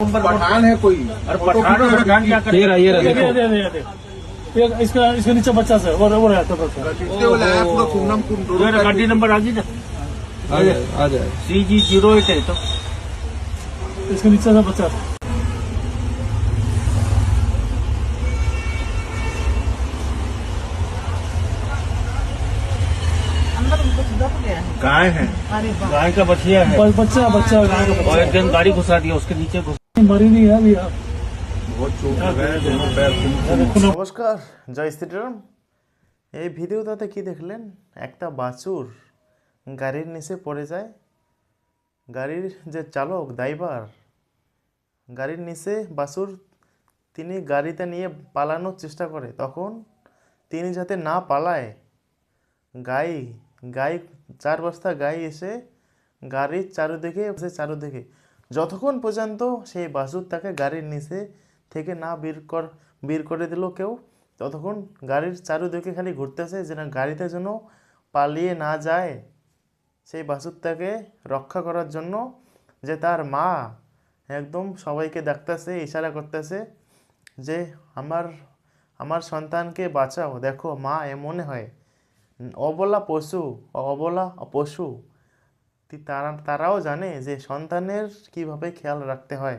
पठान है कोई? अरे पठान ये रहा ये रहा देखो इसका इसके नीचे बच्चा से वो वो रहता बच्चा? ये गाड़ी। नंबर आ गई ना? आ जाए आ जाए। सी जी ज़ीरो एट है तो। इसके नीचे से बच्चा। था अंदर कुछ दब गया है। गाय है गाय का बछिया है। बच्चा बच्चा। गाय का और एक बच्चा दिन गाड़ी घुसा दिया उसके नीचे घुस मरी नहीं है अभी आप बहुत चोट लगा है दोनों पैर कुम নমস্কার জয় শ্রীরাম এই ভিডিওটাতে কি দেখলেন একটা বাছুর গাড়ির নিচে পড়ে যায় গাড়ির যে চালক ড্রাইভার গাড়ির নিচে বাছুর তিনি গাড়িতে নিয়ে পালানোর চেষ্টা করে তখন তিনি যাতে না পালায় গাই গাই চার বস্তা গাই এসে গাড়ির চারুদিকে এসে চারুদিকে যতক্ষণ পর্যন্ত সেই বাছুর তাকে গাড়ির নিচে থেকে না বের কর, বের করে দিল কেউ, ততক্ষণ গাড়ির চারুদিকে খালি ঘুরতেছে যেন গাড়িতে যেন পালিয়ে না যায়। সেই বাছুরটাকে রক্ষা করার জন্য যে তার মা একদম সবাইকে ডাকতেছে, ইশারা করতেছে যে আমার আমার সন্তানকে বাঁচাও। দেখো মা এমন হয়। অবলা পশু অবলা পশু। তারা তারাও জানে যে সন্তানের কীভাবে খেয়াল রাখতে হয়।